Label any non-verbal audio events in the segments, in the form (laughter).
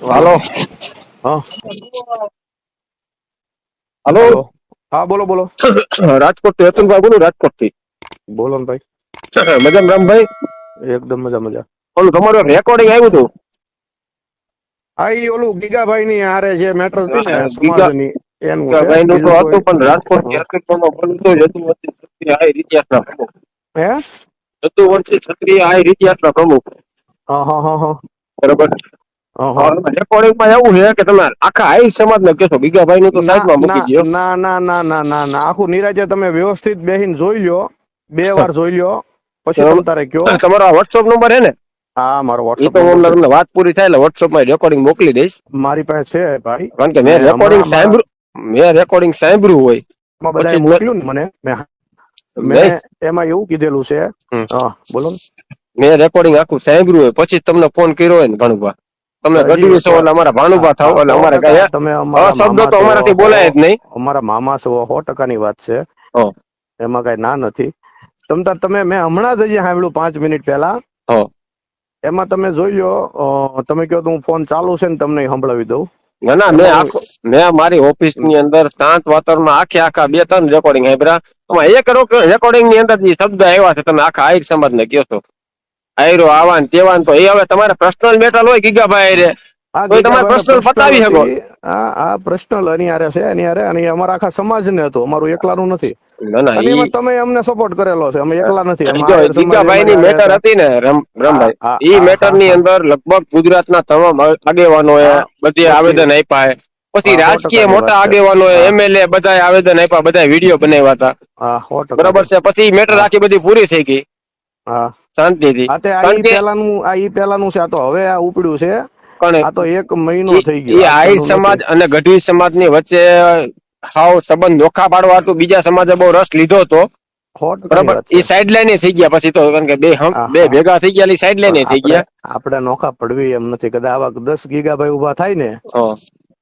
હાલો. હા. હાલો. હા બોલો બોલો. રાજકોટથી અતુલભાઈ બોલું રાજકોટથી બોલો ને ભાઈ. મજામાં રામભાઈ એકદમ મજા મજા. ઓલું તમારું રેકોર્ડિંગ આવ્યું હતું? હા એ ઓલું ગીગાભાઈ ની હારે જે મેટર હતી ને સમાજની એનું છે. નું તો હતું પણ રાજકોટ બોલું તો ક્ષત્રિય ઇતિહાસના પ્રમુખ. હે? ક્ષત્રિય આહિર ઇતિહાસના પ્રમુખ. હા હા હા હા. બરોબર. રેકોર્ડિંગમાં એવું છે કે તમે આખા આઈ સમાજને કહેશો. બીગાભાઈ નું તો સાઈડમાં મૂકી ના દો ના ના ના ના ના ના. આખું નિરાજે તમે વ્યવસ્થિત બેહીને જોઈ લ્યો. બે વાર જોઈ લ્યો. પછી બરાબર. તારે કયો. તમારો વોટ્સઅપ નંબર હે ને? હા મારો તો હું તમને વાત પૂરી થાય એટલે WhatsApp માં રેકોર્ડિંગ મોકલી દઈશ. મારી પાસે છે ભાઈ. કારણ કે મેં રેકોર્ડિંગ સાંભળ્યું મેં રેકોર્ડિંગ સાંભળ્યું હોય. બધાએ મોકલ્યું ને મને. મેં મેં એમાં એવું કીધેલું છે. હા બોલો ને. મેં રેકોર્ડિંગ આખું સાંભળ્યું હોય. પછી તમને ફોન કર્યો હોય ને ભાણુભા. તમે ગઢવી છો એટલે અમારા ભાણુભા થાવ એટલે અમારે કઈ તમે શબ્દો તો અમારાથી બોલાય જ નહીં. અમારા મામા છો સો ટકાની વાત છે. એમાં કઈ ના નથી. તમ તાર તમે મેં હમણાં જ અહીંયા સાંભળ્યું પાંચ મિનિટ પહેલા. હા. એમાં તમે જોઈ લો તમે કહો તો હું ફોન ચાલુ છે ને તમને સંભળાવી દઉં. ના ના મેં આખો મેં મારી ઓફિસની અંદર શાંત વાતાવરણમાં આખે આખા બે ત્રણ રેકોર્ડિંગ સાંભળ્યા. એક રેકોર્ડિંગની અંદર જે શબ્દ આવ્યા છે તમે આખા આહિર સમાજ ને કહો છો. આયરો આવાન તેવાન તો એ હવે તમારે પર્સનલ મેટર હોય ગીગાભાઈ રે. પતાવી શકો. આ આ પ્રશ્નલ એની છે એની અને અમારા આખા સમાજને હતું. અમારું એકલાનું નથી. તમે અમને સપોર્ટ કરેલો છે. અમે એકલા નથી. એમાં જો આહિર સમાજ ગીગાભાઈ ની મેટર હતી. ને રમ રમભાઈ. ઈ મેટરની અંદર લગભગ ગુજરાતના તમામ આગેવાનોએ બધી આવેદન આપ્યા પછી રાજકીય મોટા આગેવાનો એમએલએ બધા આવેદન આપ્યા બધા વીડિયો બનાવ્યા હતા. બરાબર છે. પછી મેટર આખી બધી પૂરી થઈ ગઈ. હા. શાંતિથી. આ તે આ ઈ પહેલાનું આ ઈ પહેલાનું છે આ તો હવે આ ઉપડ્યું છે. આ તો એક મહિનો થઈ ગયો આહિર સમાજ અને ગઢવી સમાજની વચ્ચે હાવ સંબંધ નોખા પાડવા તો બીજા સમાજે બહુ રસ લીધો હતો બરાબર? ઈ સાઈડ લાઈન થઈ ગયા પછી તો કારણ કે બે બે ભેગા થઈ ગયા સાઈડ લાઈન થઈ ગયા. આપણે નોખા પડવી એમ નથી. કદાચ આવા દસ ગીગાભાઈ ઊભા થાય ને.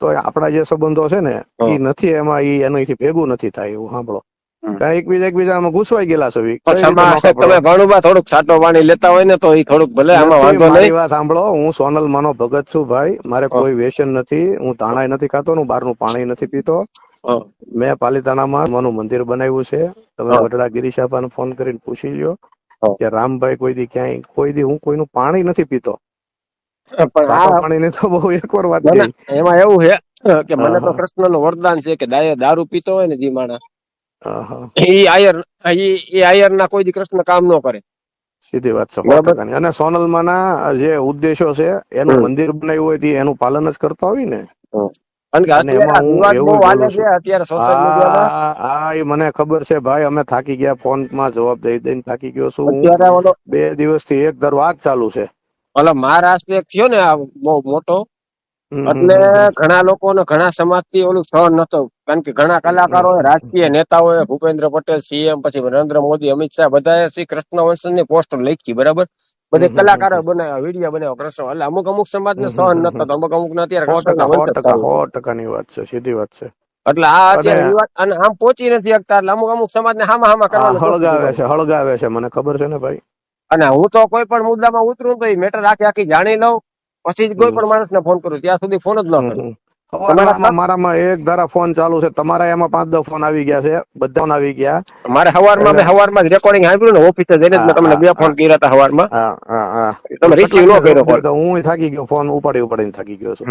તો આપણા જે સંબંધો છે ને એ નથી એમાં એ એનાથી ભેગું નથી થાય એવું સાંભળો. કારણ એકબીજા એકબીજામાં ઘૂસવાઈ ગયેલા છો તમે? ભાણુભા થોડુંક છાટો પાણી લેતા હોય ને તો એ થોડુંક ભલે આમાં વાંધો નહીં. વાત સાંભળો હું સોનલ માનો ભગત છું ભાઈ. મારે કોઈ વ્યસન નથી હું તાણાય નથી ખાતો હું બહારનું પાણી નથી પીતો. મેં પાલિતાણામાં માનું મંદિર બનાવ્યું છે. તમે વડડા વડડા ગિરીશાપાને ફોન કરીને પૂછી લ્યો કે રામભાઈ કોઈ દી ક્યાંય કોઈ દી હું કોઈનું પાણી નથી પીતો. પણ પાણી ની તો બહુ એકવાર વાત ના, એમાં એવું છે કે મને તો હા. કૃષ્ણનું વરદાન છે કે દાય- દારૂ પીતો હોય ને જે માણસ હા, હા. આયર ઈ ઈ આયર ના કોઈ દી કૃષ્ણ કામ ન કરે. સીધી વાત છે બરાબર. ટકાની અને સોનલમાના જે ઉદ્દેશો છે એનું મંદિર બનાવ્યું હોય તે એનું પાલન જ કરતા હોય ને? કારણ કે અને અત્યારે આ એમાં હું વિવાદ બહુ એવું હાલે બોલું છે છું. અત્યારે સોશિયલ મીડિયામાં હા હા એ મને ખબર છે ભાઈ અમે થાકી ગયા ફોનમાં જવાબ દઈ દઈને થાકી ગયો છું. બે દિવસથી એક દર વાત ચાલુ છે. ઓલા મહારાષ્ટ્ર એક થયો ને બહુ મોટો એટલે. ઘણા લોકો ઘણા સમાજથી ઓલું સહન નતો કારણ કે ઘણા કલાકારો રાજકીય નેતાઓ ભૂપેન્દ્ર પટેલ સીએમ પછી નરેન્દ્ર મોદી અમિત શાહ બધાએ શ્રી કૃષ્ણ વંશનની પોસ્ટ લખી બરાબર? બધે કલાકારો બનાવ્યા વીડિયો બનાવ્યા કૃષ્ણ એટલે અમુક અમુક સમાજ ને સહન નતો અમુક અમુક ને અત્યારે સો ટકા વાત છે સીધી વાત છે. એટલે આ અત્યારે અને- આમ પહોંચી નથી શકતા એટલે અમુક અમુક સમાજ ને હામા હામા કરવા હળગાવે છે હળગાવે છે મને ખબર છે ને ભાઈ. અને હું તો કોઈ પણ મુદ્દામાં ઉતરું તો એ મેટર આખી આખી જાણી લઉં. પછી કોઈ પણ માણસને ફોન કરું ત્યાં સુધી ફોન જ ન કરું મારામાં એક ધારા ફોન ચાલુ છે. તમારા એમાં પાંચ દસ ફોન આવી ગયા છે. બધા આવી ગયા. મારે હવારમાં મેં હવારમાં જ રેકોર્ડિંગ સાંભળ્યું ને ઓફિસે જઈને મેં તમને બે ફોન કર્યા હતા હવારમાં. તમે રિસીવ ન કર્યો ફોન. હું થાકી ગયો. ફોન ઉપાડી ઉપાડીને થાકી ગયો છું.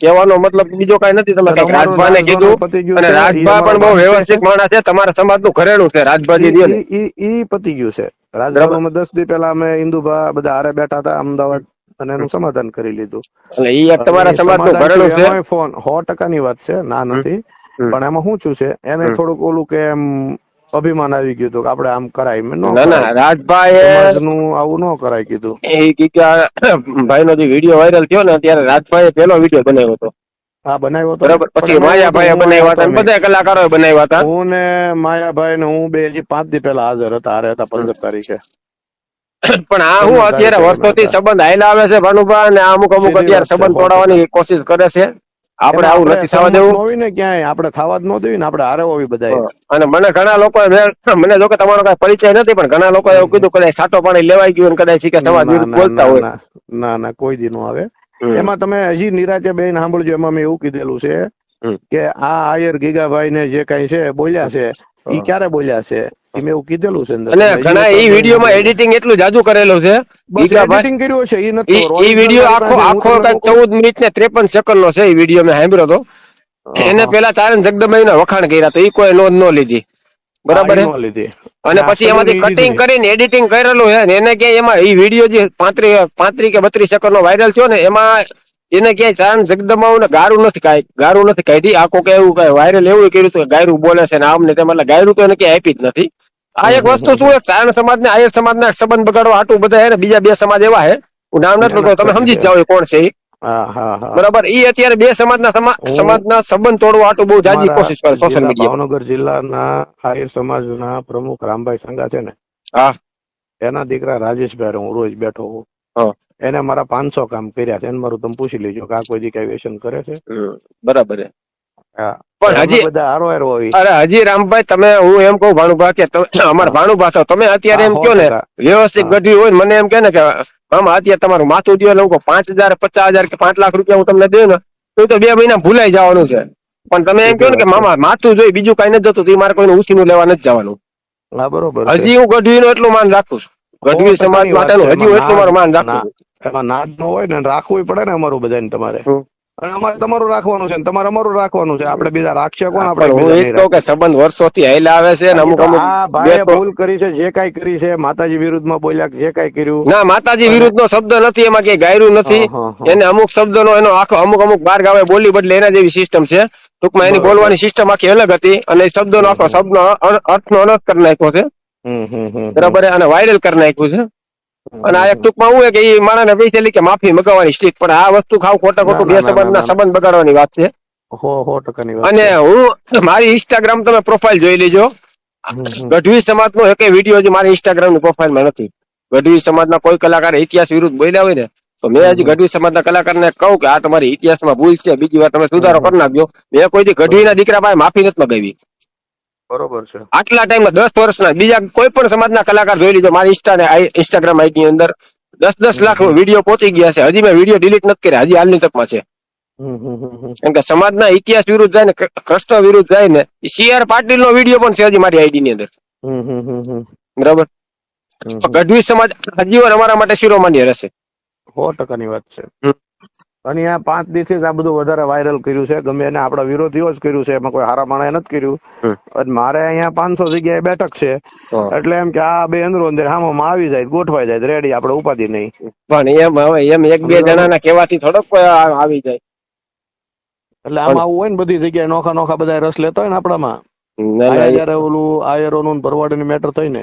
કહેવાનો મતલબ બીજો કઈ નથી. તમે રાજભા ને કીધું અને રાજભા પણ બહુ. વ્યવસ્થિત માણસ છે. તમારા સમાજનું ઘરેણું છે. રાજભાજી ઈ પતી ગયું છે. રાજભા દસ દી પેલા અમે ઇન્દુભા બધા હારે બેઠા હતા અમદાવાદ અને એનું સમાધાન કરી લીધું. એટલે ઈ તમારા સમાજનું સમાધાન છે. ફોન સો ટકાની વાત છે ના નથી. પણ એમાં શું છું છે? એને થોડુંક ઓલું કે એમ અભિમાન આવી ગયું હતું કે આપણે આમ કરાય. મેં ના ના રાજભાઈ નું આવું ન કરાય કીધું. એ ગીગા ભાઈનો જે વીડિયો વાયરલ થયો ને ત્યારે રાજભાઈએ પેલો વીડિયો બનાવ્યો હતો. હા બનાવ્યો હતો બરાબર. પછી માયાભાઈ બનાવ્યા હતા બધા કલાકારો બનાવ્યા હતા. હું ને માયાભાઈ ને હું બે હજી પાંચ દી પહેલા હાજર હતા હારે હતા પંદર તારીખે. (coughs) પણ આ હું અત્યારે વર્ષોથી સંબંધ આયલા આવે છે ભાનુભા અને અમુક અમુક અત્યારે સંબંધ તોડાવવાની કોશિશ કરે છે. આપણે આવું નથી થવા દેવું. હોય ને ક્યાંય. આપણે થવા જ ન દેવી ને આપણે હારે બધાએ. અને મને ઘણા લોકો (coughs) મને જો કે તમારો કઈ પરિચય નથી પણ ઘણા લોકો એવું કીધું કદાચ સાટો પાણી લેવાઈ ગયું કદાચ કે થવા ના ના બોલતા હોય. ના ના કોઈ દી નો આવે. એમાં તમે હજી નિરાતે બેન સાંભળજો એમાં મેં એવું કીધેલું છે કે આ આયર ગીગાભાઈ ને જે કઈ છે બોલ્યા છે એ ક્યારે બોલ્યા છે? ઈ મેં એવું કીધેલું છે અને ઘણા એ વિડીયોમાં એડિટિંગ એટલું જાદુ કરેલું છે. એડિટિંગ કર્યું છે એ નથી એ વીડિયો આખો આખો કાંઈક ચૌદ મિનિટ ને ત્રેપન સેકન્ડ નો છે એ વીડિયો મેં સાંભળ્યો હતો એને પેલા ચારણ જગદંબાઈ ના વખાણ કર્યા તો એ કોઈ નોંધ ન લીધી. બરાબર. અને પછી એમાંથી કટિંગ કરીને એડિટિંગ કરેલું છે ને એને ક્યાંય એમાં એ વીડિયો જે પાંત્રી પાંત્રી કે બત્રીસ સેકન્ડ નો વાયરલ થયો ને એમાં એને ક્યાંય ચારણ જગદંબાઓ ને ગારું નથી કાઢી ગારું નથી કાઢી આખું કે એવું કઈ વાયરલ એવું કર્યું હતું ગાયરું બોલે છે ને આમ ને તેમ. એટલે ગાયરું તો એને ક્યાંય આપી જ નથી. આ એક વસ્તુ શું છે? ચારણ સમાજ ને આયર સમાજ ના સંબંધ બગાડવા આટલું બધા હે ને બીજા બે સમાજ એવા હે હું નામ નથી લેતો તમે સમજી જ જાઓ કોણ છે બરાબર? ઈ અત્યારે બે સમાજના સમાજના સંબંધ તોડવા આટલું બહુ જાજી કોશિશ કરે સોશિયલ મીડિયા ભાવનગર જિલ્લાના આર્ય સમાજના પ્રમુખ રામભાઈ સંઘા છે ને. હા. એના દીકરા રાજેશભાઈ હું રોજ બેઠો હું. એને મારા પાંચસો કામ કર્યા છે એને મારું તમે પૂછી લેજો કે આ કોઈ દી કઈ વ્યસન કરે છે. બરાબર પણ હજી બધા હારો હારો હોય અરે હજી રામભાઈ તમે હું એમ કહું ભાણુભા કે અમારા ભાણુભા છો તમે અત્યારે એમ હા, કયો ને વ્યવસ્થિત. ગઢવી હોય મને એમ કે ને કે આમાં અત્યારે તમારું માથું દો લઉં પાંચ હજાર પચાસ હજાર કે પાંચ લાખ રૂપિયા હું તમને દઉં ને તો તો બે મહિના ભૂલાઈ જવાનું છે. પણ તમે એમ કહો ને કે મામા માથું જોઈ બીજું કઈ નથી જતું તો કોઈ મારે કોઈને ઉછીનું લેવા નથી જવાનું. હા બરોબર હજી હું ગઢવી નું એટલું માન રાખું છું. ગઢવી સમાજ માટે માટેનું હજી હું એટલું મારું માન રાખું એમાં નાદ નો હોય ને રાખવું પડે ને અમારું બધાને તમારે. અને અમારે તમારું રાખવાનું છે તમારે અમારું રાખવાનું છે. આપણે બીજા રાખશે કોણ? આપણે હું એ કહું કે સંબંધ વર્ષોથી હેલા આવે છે ને અમુક અમુક બે ભૂલ કરી છે જે કઈ કરી છે માતાજી વિરુદ્ધમાં બોલ્યા જે કાંઈ કર્યું. ના માતાજી વિરુદ્ધ નો શબ્દ નથી એમાં કઈ ગાયરું નથી. એને અમુક શબ્દ નો એનો આખો અમુક અમુક બાર ગાવે બોલી બદલે એના જેવી સિસ્ટમ છે. ટૂંકમાં એની બોલવાની સિસ્ટમ આખી અલગ હતી અને એ શબ્દનો આખો શબ્દ શબ્દનો અર્થ નો અનર્થ કરી નાખ્યો છે. બરાબર અને વાયરલ કરી નાખ્યું છે. અને આ એક ટૂંકમાં હું કે એ માણસને પૈસા કે માફી મગાવવાની સ્ટીક પણ આ વસ્તુ ખાવ ખોટા ખોટું બે ના, ના, સંબંધના ના. સંબંધ બગાડવાની વાત છે. અને હું મારી ઇન્સ્ટાગ્રામ તમે પ્રોફાઇલ જોઈ લેજો. ગઢવી સમાજ ગઢવી સમાજનો એક વીડિયો જે મારી ઇન્સ્ટાગ્રામની પ્રોફાઇલમાં નથી. ગઢવી સમાજના કોઈ કલાકાર ઇતિહાસ વિરુદ્ધ બોલ્યા હોય ને તો મેં હજી. ગઢવી સમાજના કલાકારને કહું કે આ તમારી ઇતિહાસમાં ભૂલ છે બીજી વાર તમે સુધારો કરી નાખજો. મેં કોઈથી ગઢવીના દીકરા પાસે માફી નથી મગાવી. બરોબર છે. આટલા ટાઈમમાં દસ વર્ષના બીજા કોઈ પણ સમાજના કલાકાર જોઈ લીધો. મારી ઇન્સ્ટા ને ઇન્સ્ટાગ્રામ આઈડી ની અંદર. દસ દસ લાખ વીડિયો પહોંચી ગયા છે. હજી મેં વીડિયો ડિલીટ નથી કર્યા. હજી હાલની તકમાં છે. હમ, હમ, હમ, હમ. કેમ કે સમાજના ઇતિહાસ વિરુદ્ધ જાય ને કૃષ્ણ વિરુદ્ધ જાય ને સીઆર પાટીલ નો વીડિયો પણ છે હજી મારી આઈડી ની અંદર. હમ, હમ, હમ, હમ. બરાબર? ગઢવી સમાજ હજી અમારા માટે શિરોમાન્ય રહેશે. સો ટકાની વાત છે. અને આ પાંચ દિવસથી આ બધું વધારે વાયરલ કર્યું છે. ગમે એને આપણા વિરોધીઓ જ કર્યું છે એમાં કોઈ હારા માણા નથી કર્યું. અને મારે અહીંયા પાંચસો જગ્યાએ બેઠક છે. એટલે એમ કે આ બે અંદરો અંદર હામાં આવી જાય ગોઠવાઈ જાય રેડી આપણે ઉપાધિ નહીં. પણ એમ હવે એમ એક બે. જણાના કહેવાથી થોડોક આવી જાય. એટલે આમાં આવું હોય ને બધી જગ્યાએ નોખા નોખા બધા રસ લેતા હોય ને આપણામાં. જયારે ઓલું આયરોનું ભરવાડની મેટર થઈ ને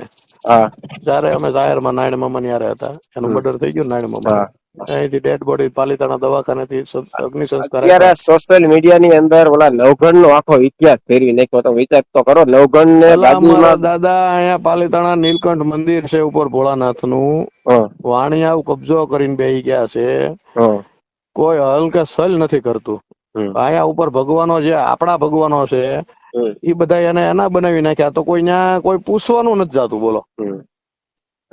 હા. ત્યારે અમે જાહેરમાં નાયણ મામા યારે હતા. એનું. મર્ડર થઈ ગયું નાયણ મામા હા. અહીંથી ડેડ બોડી પાલિતાણા દવાખાનેથી અગ્નિ સંસ્કાર અત્યારે સોશિયલ મીડિયા ની અંદર ઓલા નવઘણ નો આખો ઇતિહાસ ફેરવી નાખ્યો તો વિચાર તો કરો નવઘણ ને બાજુમાં દાદા અહીંયા પાલિતાણા નીલકંઠ મંદિર છે ઉપર ભોળાનાથનું હા, વાણિયા કબજો કરીને બેહી ગયા છે. હા, કોઈ હલ કે સલ નથી કરતું. હમ, અહીંયા ઉપર ભગવાનો જે આપણા ભગવાનો છે હમ, એ બધા એને એના બનાવી નાખ્યા. તો કોઈ ન્યા કોઈ પૂછવાનું નથી જાતું બોલો. હમ.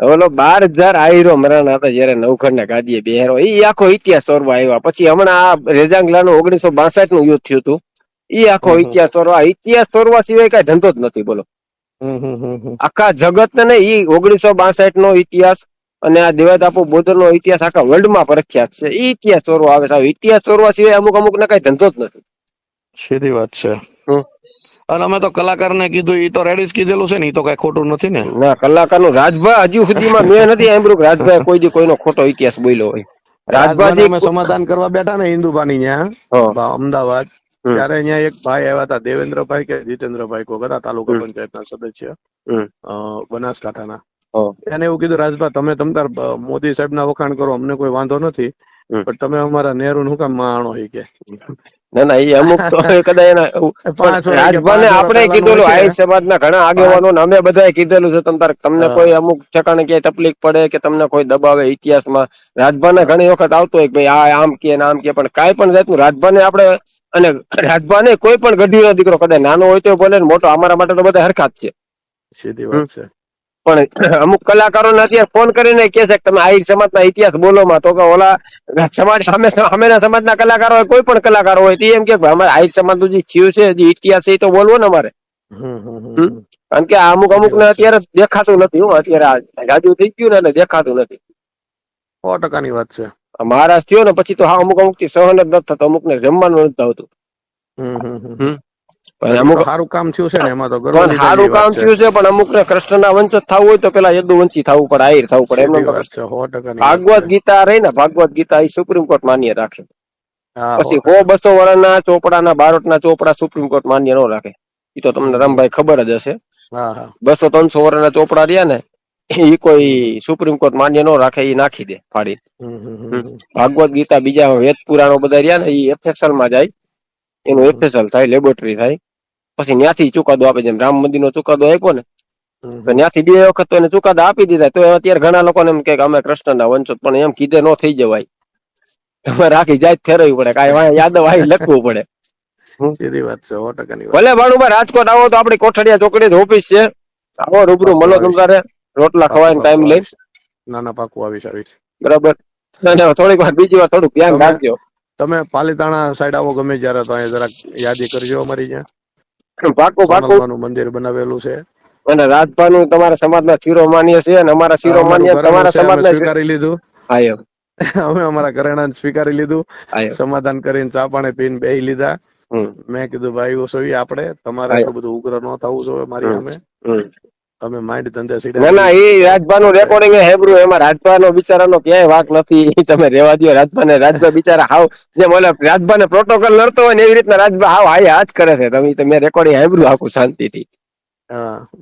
ઓલો બાર હજાર આયરો મરણ હતા જયારે નવઘણ ના ગાદીએ બેહેરો. એ આખો ઇતિહાસ ચોરવા આવ્યા. પછી હમણાં આ રેજાંગલા નું ઓગણીસો બાસઠનું યુદ્ધ થયું હતું. એ આખો ઇતિહાસ ચોરવા ઇતિહાસ ચોરવા સિવાય કઈ ધંધો જ નથી બોલો. આખા જગત ને ઈ ઓગણીસો બાસઠ નો ઇતિહાસ અને આ દેવાદાપુ બોદર નો ઇતિહાસ આખા વર્લ્ડમાં પ્રખ્યાત છે. એ ઇતિહાસ ચોરવા આવે છે. ઇતિહાસ ચોરવા સિવાય અમુક અમુક ને કઈ ધંધો જ નથી. સીધી વાત છે. હમ. અને અમે તો કલાકારને કીધું એ તો રેડીસ કીધેલું છે ને એ તો કઈ ખોટું નથી ને. ના કલાકારનું રાજભા હજુ સુધીમાં મેં નથી સાંભળ્યું રાજભાઈ કોઈ દી કોઈનો ખોટો ઇતિહાસ બોલ્યો હોય. રાજભાજી અમે સમાધાન કરવા બેઠા ને હિન્દુભાની ત્યાં અમદાવાદ. ત્યારે અહીંયા એક ભાઈ આવ્યા હતા દેવેન્દ્રભાઈ કે જીતેન્દ્રભાઈ કોઈ હતા તાલુકા પંચાયત પંચાયતના સદસ્ય. બનાસકાંઠા ના બનાસકાંઠાના. એને એવું કીધું રાજભા તમે તમતાર મોદી સાહેબ ના વખાણ કરો અમને કોઈ વાંધો નથી. પણ તમે અમારા નેહરુ નું કામ માણો ઈ કે? ના ના એ અમુક (laughs) તો કદાચ એના રાજભાને આપણે કીધેલું. આહિર સમાજના ઘણા આગેવાનો અમે બધાએ કીધેલું છે તમ તાર તમને કોઈ અમુક ઠેકાણે ક્યાંય તકલીફ પડે કે તમને કોઈ દબાવે ઇતિહાસમાં? રાજભાને ઘણી વખત આવતો હોય કે ભાઈ આ આમ કે આમ કે પણ કાંઈ પણ જાતનું રાજભાને આપણે અને રાજભાને કોઈ પણ ગઢવીનો દીકરો કદાચ નાનો હોય તો ભલે ને મોટો અમારા માટે તો બધા હરખા જ છે. સીધી વાત છે. પણ અમુક કલાકારો અત્યારે ફોન કરીને કે છે કે તમે આહિર સમાજના ઇતિહાસ બોલો માં. તો કે ઓલા સમાજ સામે સામેના સમાજના કલાકારો હોય કોઈ પણ કલાકારો હોય તે એમ કે અમારે આહિર સમાજનું જે થયું છે જે ઇતિહાસ છે એ તો બોલવો ને અમારે. કારણ કે અમુક અમુક ને અત્યારે દેખાતું નથી હું. અત્યારે રાજુ જાજુ થઈ ગયું ને દેખાતું નથી. સો ટકાની વાત છે. મહારાજ થયો ને પછી તો હા અમુક અમુકથી સહન જ નથી થતો અમુક ને જમવાનું નથી આવતું. પણ અમુક સારું કામ થયું છે ને એમાં તો પણ સારું કામ થયું છે પણ અમુક ને કૃષ્ણના વંશજ થવું હોય તો પેલા થવું પડે આહિર થવું પડે એમને વાત ભાગવત ગીતા રહી ને ભાગવત ગીતા એ સુપ્રીમ કોર્ટ માન્ય રાખે. હા, પછી સો બસો વર્ષના ચોપડાના બારોટના ચોપડા સુપ્રીમ કોર્ટ માન્ય ન રાખે. એ તો તમને. રામભાઈ ખબર જ હશે. હા હા. બસો ત્રણસો વર્ષના ચોપડા રહ્યા ને એ કોઈ સુપ્રીમ કોર્ટ માન્ય નો રાખે એ નાખી દે ફાડી. ભાગવત ગીતા બીજા વેદ પુરાણો બધા રહ્યા ને એ એફએસએલમાં જાય. એનું. એફએસએલ થાય લેબોરેટરી થાય. પછી ત્યાંથી ચુકાદો આપે જેમ રામ મંદિર નો ચુકાદો આપ્યો ને તો. ત્યાંથી બે વખત તો એને ચુકાદા આપી દીધા. તો અત્યારે ઘણા લોકોને એમ કે અમે કૃષ્ણના વંશો પણ એમ કીધે નો થઈ જવાય. તમારે આખી જાત ફેરવવી પડે કાંઈ યાદવ આવી લખવું પડે. સીધી વાત છે સો ટકાની ભલે ભાણુભાઈ રાજકોટ આવો તો આપડી કોઠડિયા ચોકડી ઓફિસ છે. આવો રૂબરૂ મળો તમારે રોટલા ખવાય ટાઈમ લઈ નાના ના ના પાકું આવીશ આવીશ. બરાબર. થોડીક વાર બીજી વાર થોડુંક ધ્યાન રાખજો. તમે પાલીતાણા સાઈડ આવો ગમે જયારે તો અહીંયા જરાક યાદી કરજો અમારી ત્યાં. (laughs) પાકું પાકું મંદિર બનાવેલું છે. અને રાજભાનું તમારા સમાજના શિરો માન્ય છે અને અમારા શિરો અમારું માન્ય તમારા સમાજના સ્વીકારી લીધું. હા એમ (laughs) અમે અમારા ઘરેણા સ્વીકારી લીધું. સમાધાન કરીને ચા પાણી પીને બેહી લીધા. મેં કીધું ભાઈ સોવી આપણે. તમારે એટલું બધું ઉગ્ર ન થવું જોઈએ મારી અમે સામે. તમે માઇન્ડ ધંધા સીડે ના ના એ રાજભાનું રેકોર્ડિંગ હેબરું એમાં રાજભાનો બિચારાનો ક્યાંય વાક નથી. તમે રેવા દો રાજભાને રાજભા બિચારા હાવ જેમ ઓલા રાજભાને પ્રોટોકોલ લડતો હોય ને એવી રીતના રાજભા હાવ હાય હાથ કરે છે. તમે તમે રેકોર્ડિંગ હેબરું આખું શાંતિ થી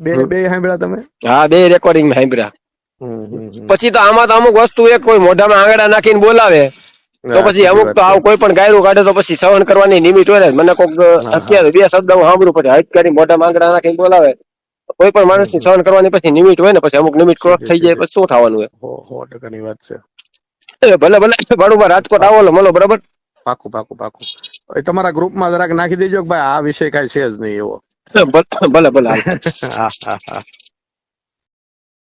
બે બે સાંભળ્યા તમે? હા બે રેકોર્ડિંગ સાંભળ્યા. હમ. પછી તો આમાં તો અમુક વસ્તુ એક કોઈ મોઢામાં આંગળા નાખીને બોલાવે. તો પછી અમુક તો. આવું કોઈ પણ ગાયરું કાઢે તો પછી સહન કરવાની નિમિત હોય ને મને કોઈક. અત્યારે બે શબ્દ હું સાંભળું પછી હજ કરી મોઢામાં આંગળા નાખીને બોલાવે. કોઈ પણ માણસની સહન કરવાની પછી નિમિત હોય ને પછી અમુક નિમિત ક્રોસ થઈ જાય પછી શું થવાનું હોય? હો- ટકાની વાત છે. એ ભલે ભલે બરોબર રાજકોટ આવો લો મળો બરાબર? પાકું પાકું પાકું. એ તમારા ગ્રુપમાં જરાક નાખી દેજો કે ભાઈ આ વિષય કઈ છે જ નહીં એવો. ભલે ભલે હા હા હા